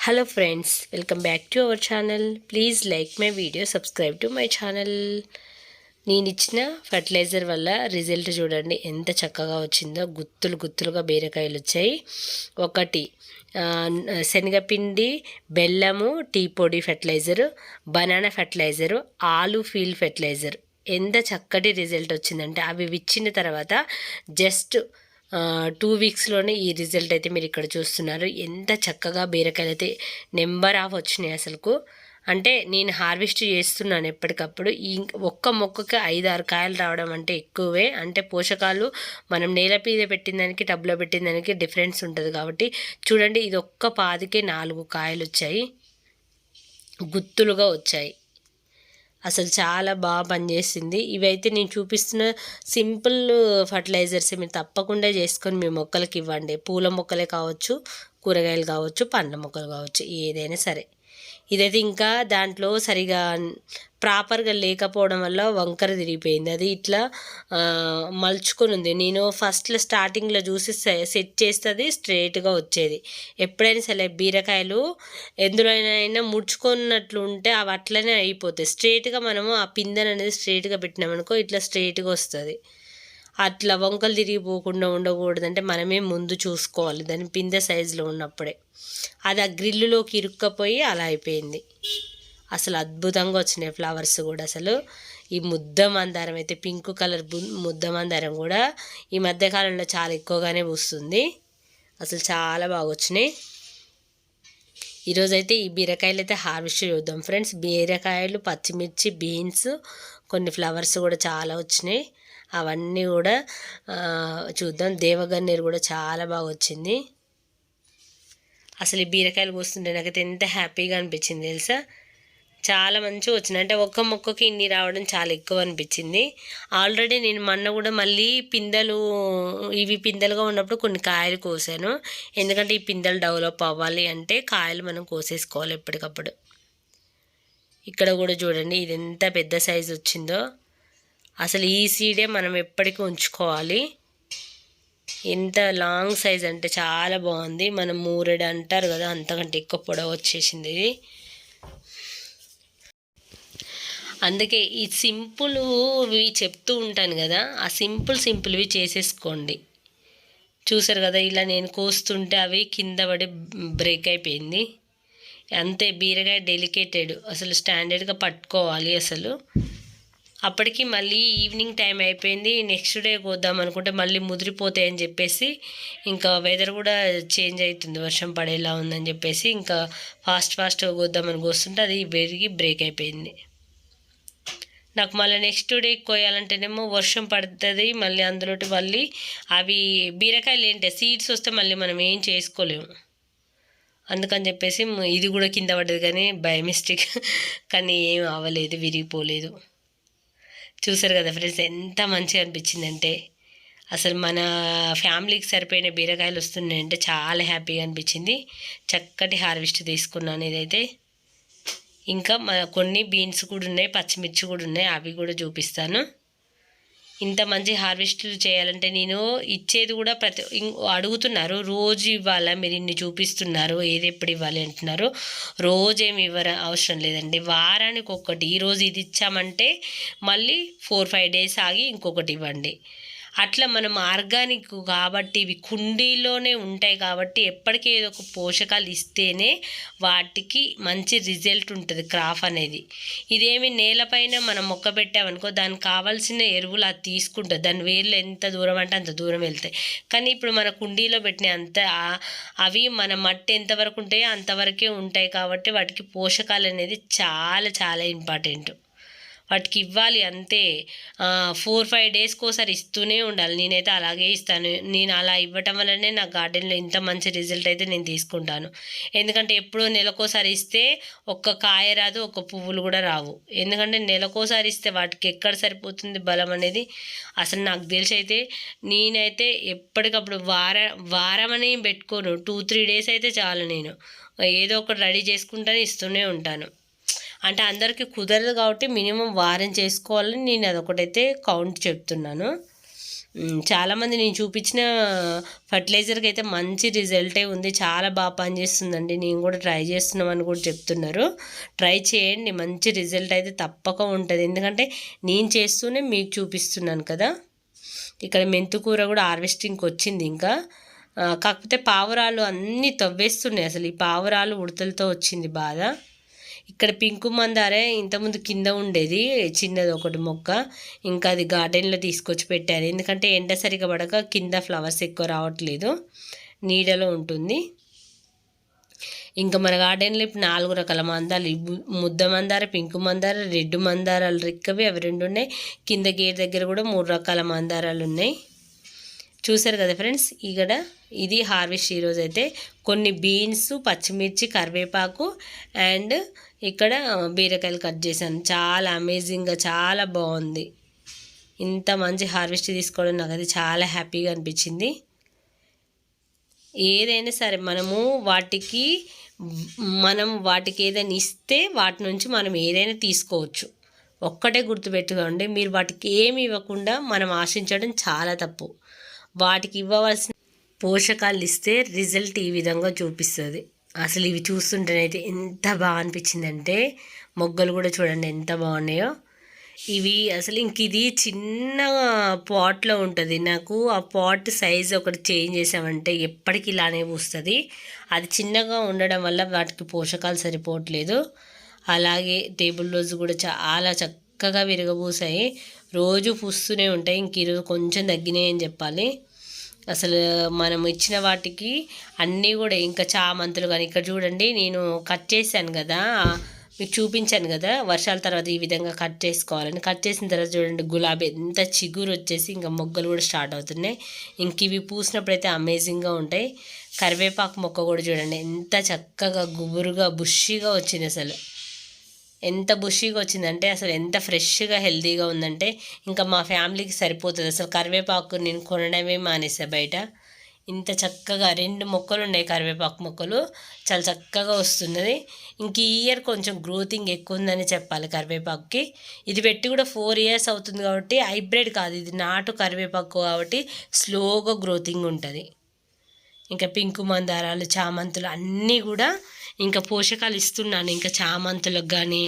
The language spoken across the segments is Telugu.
Hello friends welcome back to our channel please like my video subscribe to my channel నేను ఇచ్చిన ఫర్టిలైజర్ వల్ల రిజల్ట్ చూడండి. ఎంత చక్కగా వచ్చిందో. గుత్తులు గుత్తులుగా బీరకాయలు వచ్చాయి. ఒకటి శనగపిండి బెల్లము టీ పొడి ఫెర్టిలైజరు బనానా ఫెర్టిలైజరు ఆలు ఫీల్ ఫెర్టిలైజర్ ఎంత చక్కటి రిజల్ట్ వచ్చిందంటే అవి ఇచ్చిన తర్వాత జస్ట్ టూ వీక్స్లోనే ఈ రిజల్ట్ అయితే మీరు ఇక్కడ చూస్తున్నారు. ఎంత చక్కగా బీరకాయలు అయితే నెంబర్ ఆఫ్ వచ్చినాయి అసలుకు. అంటే నేను హార్వెస్ట్ చేస్తున్నాను ఎప్పటికప్పుడు. ఈ ఒక్క మొక్కకి ఐదు ఆరు కాయలు రావడం అంటే ఎక్కువే. అంటే పోషకాలు మనం నేల మీద పెట్టిన దానికి టబ్లో పెట్టిన దానికి డిఫరెన్స్ ఉంటుంది కాబట్టి. చూడండి ఇది ఒక్క పాదికే నాలుగు కాయలు వచ్చాయి. గుత్తులుగా వచ్చాయి. అసలు చాలా బాగా పనిచేసింది. ఇవైతే నేను చూపిస్తున్న సింపుల్ ఫర్టిలైజర్స్ మీరు తప్పకుండా చేసుకొని మీ మొక్కలకి ఇవ్వండి. పూల మొక్కలే కావచ్చు కూరగాయలు కావచ్చు పండ్ల మొక్కలు కావచ్చు ఏదైనా సరే. ఇదైతే ఇంకా దాంట్లో సరిగా ప్రాపర్గా లేకపోవడం వల్ల వంకర తిరిగిపోయింది. అది ఇట్లా మలుచుకొని ఉంది. నేను ఫస్ట్లో స్టార్టింగ్లో చూసి సె- సెట్ చేస్తుంది స్ట్రేట్గా వచ్చేది. ఎప్పుడైనా సరే బీరకాయలు ఎందులోనైనా ముడుచుకున్నట్లు ఉంటే అవి అట్లనే అయిపోతాయి. స్ట్రేట్గా మనము ఆ పిందెన్ అనేది స్ట్రేట్గా పెట్టినామనుకో ఇట్లా స్ట్రైట్గా వస్తుంది. అట్లా వంకలు తిరిగిపోకుండా ఉండకూడదంటే మనమే ముందు చూసుకోవాలి. దాని పిందె సైజులో ఉన్నప్పుడే. అది ఆ గ్రిల్లులోకి ఇరుక్కపోయి అలా అయిపోయింది. అసలు అద్భుతంగా వచ్చినాయి ఫ్లవర్స్ కూడా. అసలు ఈ ముద్ద మందారం అయితే పింక్ కలర్ ముద్ద మందారం కూడా ఈ మధ్యకాలంలో చాలా ఎక్కువగానే పూస్తుంది. అసలు చాలా బాగా వచ్చినాయి. ఈరోజైతే ఈ బీరకాయలు అయితే హార్వెస్ట్ చూద్దాం ఫ్రెండ్స్. బీరకాయలు పచ్చిమిర్చి బీన్స్ కొన్ని ఫ్లవర్స్ కూడా చాలా వచ్చినాయి. అవన్నీ కూడా చూద్దాం. దేవగన్నేరు కూడా చాలా బాగా వచ్చింది. అసలు ఈ బీరకాయలు కోస్తుంటే నాకైతే ఎంత హ్యాపీగా అనిపించింది తెలుసా? చాలా మంచిగా వచ్చింది. అంటే ఒక్క మొక్కకి ఇన్ని రావడం చాలా ఎక్కువ అనిపించింది. ఆల్రెడీ నేను మొన్న కూడా మళ్ళీ పిందెలు ఇవి పిందెలుగా ఉన్నప్పుడు కొన్ని కాయలు కోసాను. ఎందుకంటే ఈ పిందెలు డెవలప్ అవ్వాలి అంటే కాయలు మనం కోసేసుకోవాలి ఎప్పటికప్పుడు. ఇక్కడ కూడా చూడండి ఇది ఎంత పెద్ద సైజు వచ్చిందో. అసలు ఈ సీడే మనం ఎప్పటికీ ఉంచుకోవాలి. ఎంత లాంగ్ సైజ్ అంటే చాలా బాగుంది. మనం మూరెడు అంటారు కదా అంతకంటే ఎక్కువ పొడవు వచ్చేసింది ఇది. అందుకే ఈ సింపుల్వి చెప్తూ ఉంటాను కదా ఆ సింపుల్ సింపుల్వి చేసేసుకోండి. చూసారు కదా ఇలా నేను కోస్తుంటే అవి కింద పడి బ్రేక్ అయిపోయింది. అంతే బీరకాయ డెలికేటెడ్ అసలు స్టాండర్డ్గా పట్టుకోవాలి అసలు. అప్పటికి మళ్ళీ ఈవినింగ్ టైం అయిపోయింది. నెక్స్ట్ డే కోద్దాం అనుకుంటే మళ్ళీ ముదిరిపోతాయి అని చెప్పేసి ఇంకా వెదర్ కూడా చేంజ్ అవుతుంది. వర్షం పడేలా ఉందని చెప్పేసి ఇంకా ఫాస్ట్ ఫాస్ట్గా కోద్దామని కోస్తుంటే అది పెరిగి బ్రేక్ అయిపోయింది. నాకు మళ్ళీ నెక్స్ట్ డే కోయాలంటేనేమో వర్షం పడుతుంది. మళ్ళీ అందులోటి మళ్ళీ అవి బీరకాయలు ఏంటి? సీడ్స్ వస్తే మళ్ళీ మనం ఏం చేసుకోలేము. అందుకని చెప్పేసి ఇది కూడా కింద పడ్డది కానీ బై మిస్టేక్ కానీ ఏం అవ్వలేదు విరిగిపోలేదు. చూసారు కదా ఫ్రెండ్స్ ఎంత మంచిగా అనిపించిందంటే అసలు మన ఫ్యామిలీకి సరిపోయిన బీరకాయలు వస్తున్నాయంటే చాలా హ్యాపీగా అనిపించింది. చక్కటి హార్వెస్ట్ తీసుకున్నాను ఇదైతే. ఇంకా కొన్ని బీన్స్ కూడా ఉన్నాయి పచ్చిమిర్చి కూడా ఉన్నాయి అవి కూడా చూపిస్తాను. ఇంత మంచి హార్వెస్ట్లు చేయాలంటే నేను ఇచ్చేది కూడా ప్రతి ఇం- అడుగుతున్నారు. రోజు ఇవ్వాలా? మీరు ఇన్ని చూపిస్తున్నారు. ఏది ఎప్పుడు ఇవ్వాలి అంటున్నారు. రోజు ఏమి ఇవ్వర అవసరం లేదండి. వారానికి ఒక్కటి ఈరోజు ఇది ఇచ్చామంటే మళ్ళీ ఫోర్ ఫైవ్ డేస్ ఆగి ఇంకొకటి ఇవ్వండి. అట్లా మనం ఆర్గానిక్ కాబట్టి ఇవి కుండీలోనే ఉంటాయి కాబట్టి ఎప్పటికీ ఏదో ఒక పోషకాలు ఇస్తేనే వాటికి మంచి రిజల్ట్ ఉంటుంది క్రాప్ అనేది. ఇదేమి నేలపైన మనం మొక్క పెట్టామనుకో దానికి కావాల్సిన ఎరువులు అది తీసుకుంటుంది. దాని వేర్లు ఎంత దూరం అంటే అంత దూరం వెళ్తాయి. కానీ ఇప్పుడు మన కుండీలో పెట్టిన అంత అవి మన మట్టి ఎంతవరకు ఉంటాయో అంతవరకే ఉంటాయి కాబట్టి వాటికి పోషకాలు అనేది చాలా చాలా ఇంపార్టెంట్. వాటికి ఇవ్వాలి అంతే. ఫోర్ ఫైవ్ డేస్కి ఒకసారి ఇస్తూనే ఉండాలి. నేనైతే అలాగే ఇస్తాను. నేను అలా ఇవ్వటం వల్లనే నా గార్డెన్లో ఇంత మంచి రిజల్ట్ అయితే నేను తీసుకుంటాను. ఎందుకంటే ఎప్పుడో నెలకోసారి ఇస్తే ఒక్క కాయ రాదు ఒక్క పువ్వులు కూడా రావు. ఎందుకంటే నెలకోసారి ఇస్తే వాటికి ఎక్కడ సరిపోతుంది బలం అనేది అసలు నాకు తెలిసి అయితే నేనైతే ఎప్పటికప్పుడు వార వారం అని పెట్టుకోను. టూ త్రీ డేస్ అయితే చాలు నేను. ఏదో ఒకటి రెడీ చేసుకుంటానే ఇస్తూనే ఉంటాను. అంటే అందరికీ కుదరదు కాబట్టి మినిమం వారం చేసుకోవాలని నేను అదొకటైతే కౌంట్ చెప్తున్నాను. చాలామంది నేను చూపించిన ఫర్టిలైజర్కి అయితే మంచి రిజల్టే ఉంది. చాలా బాగా పనిచేస్తుందండి. నేను కూడా ట్రై చేస్తున్నామని కూడా చెప్తున్నారు. ట్రై చేయండి. మంచి రిజల్ట్ అయితే తప్పక ఉంటుంది. ఎందుకంటే నేను చేస్తూనే మీకు చూపిస్తున్నాను కదా. ఇక్కడ మెంతుకూర కూడా హార్వెస్టింగ్కి వచ్చింది ఇంకా. కాకపోతే పావురాలు అన్నీ తవ్వేస్తున్నాయి. అసలు ఈ పావురాలు ఉడతలతో వచ్చింది బాధ ఇక్కడ పింకు మందారే ఇంతకుముందు కింద ఉండేది చిన్నది ఒకటి మొక్క. ఇంకా అది గార్డెన్లో తీసుకొచ్చి పెట్టారు. ఎందుకంటే ఎండ సరిగా పడక కింద ఫ్లవర్స్ ఎక్కువ రావట్లేదు. నీడలో ఉంటుంది. ఇంకా మన గార్డెన్లో ఇప్పుడు నాలుగు రకాల మందాలు ముద్ద మందార పింకు మందార రెడ్ మందారాలు రిక్కవి అవి రెండు ఉన్నాయి. కింద గేట్ దగ్గర కూడా మూడు రకాల మందారాలు ఉన్నాయి. చూసారు కదా ఫ్రెండ్స్? ఇక్కడ ఇది హార్వెస్ట్ ఈరోజు అయితే కొన్ని బీన్స్ పచ్చిమిర్చి కరివేపాకు అండ్ ఇక్కడ బీరకాయలు కట్ చేశాను. చాలా అమేజింగ్గా చాలా బాగుంది. ఇంత మంచి హార్వెస్ట్ తీసుకోవడం నాకు అది చాలా హ్యాపీగా అనిపించింది. ఏదైనా సరే మనము వాటికి మనం వాటికి ఏదైనా ఇస్తే వాటి నుంచి మనం ఏదైనా తీసుకోవచ్చు. ఒక్కటే గుర్తుపెట్టుకోండి మీరు వాటికి ఏమి ఇవ్వకుండా మనం ఆశించడం చాలా తప్పు. వాటికి ఇవ్వవలసిన పోషకాలు ఇస్తే రిజల్ట్ ఈ విధంగా చూపిస్తుంది. అసలు ఇవి చూస్తుంటేనైతే ఎంత బాగా అనిపించిందంటే మొగ్గలు కూడా చూడండి ఎంత బాగున్నాయో. ఇవి అసలు ఇంక ఇది చిన్న పాట్లో ఉంటుంది. నాకు ఆ పాట్ సైజ్ ఒకటి చేంజ్ చేసామంటే ఎప్పటికి ఇలానే పూస్తుంది. అది చిన్నగా ఉండడం వల్ల వాటికి పోషకాలు సరిపోవట్లేదు. అలాగే టేబుల్ రోజు కూడా చాలా చక్కగా విరగబూసాయి. రోజు పూస్తూనే ఉంటాయి. ఇంక ఈరోజు కొంచెం తగ్గినాయి అని చెప్పాలి. అసలు మనం ఇచ్చిన వాటికి అన్నీ కూడా ఇంకా చామంతులు కానీ ఇక్కడ చూడండి నేను కట్ చేశాను కదా మీకు చూపించాను కదా వర్షాల తర్వాత ఈ విధంగా కట్ చేసుకోవాలని. కట్ చేసిన తర్వాత చూడండి గులాబీ ఎంత చిగురు వచ్చేసి ఇంకా మొగ్గలు కూడా స్టార్ట్ అవుతున్నాయి. ఇంక ఇవి పూసినప్పుడు అయితే అమేజింగ్గా ఉంటాయి. కరివేపాకు మొక్క కూడా చూడండి ఎంత చక్కగా గుబురుగా బుష్షిగా వచ్చింది అసలు. ఎంత బుషీగా వచ్చిందంటే అసలు ఎంత ఫ్రెష్గా హెల్తీగా ఉందంటే ఇంకా మా ఫ్యామిలీకి సరిపోతుంది. అసలు కరివేపాకు నేను కొనడమే మానేసా బయట. ఇంత చక్కగా రెండు మొక్కలు ఉన్నాయి కరివేపాకు మొక్కలు. చాలా చక్కగా వస్తున్నది. ఇంక ఈ ఇయర్ కొంచెం గ్రోతింగ్ ఎక్కువ ఉందని చెప్పాలి కరివేపాకుకి. ఇది పెట్టి కూడా ఫోర్ ఇయర్స్ అవుతుంది కాబట్టి హైబ్రిడ్ కాదు. ఇది నాటు కరివేపాకు కాబట్టి స్లోగా గ్రోతింగ్ ఉంటుంది. ఇంకా పింకు మందారాలు చామంతులు అన్నీ కూడా ఇంకా పోషకాలు ఇస్తున్నాను. ఇంకా చామంతులకు కానీ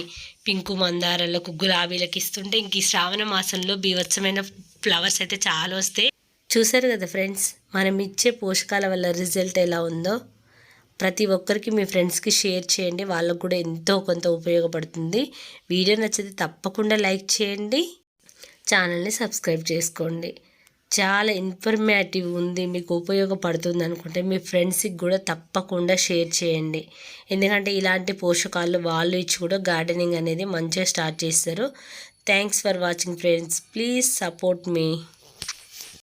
పింకు మందారాలకు గులాబీలకు ఇస్తుంటే ఇంక ఈ శ్రావణ మాసంలో బీభత్సమైన ఫ్లవర్స్ అయితే చాలా వస్తాయి. చూసారు కదా ఫ్రెండ్స్ మనం ఇచ్చే పోషకాల వల్ల రిజల్ట్ ఎలా ఉందో ప్రతి ఒక్కరికి మీ ఫ్రెండ్స్కి షేర్ చేయండి. వాళ్ళకు కూడా ఎంతో కొంత ఉపయోగపడుతుంది. వీడియో నచ్చితే తప్పకుండా లైక్ చేయండి. ఛానల్ని సబ్స్క్రైబ్ చేసుకోండి. చాలా ఇన్ఫర్మేటివ్ ఉంది మీకు ఉపయోగపడుతుంది అనుకుంటే మీ ఫ్రెండ్స్కి కూడా తప్పకుండా షేర్ చేయండి. ఎందుకంటే ఇలాంటి పోషకాలు వాళ్ళు ఇచ్చి కూడా గార్డెనింగ్ అనేది మంచిగా స్టార్ట్ చేస్తారు. Thanks for watching friends please support me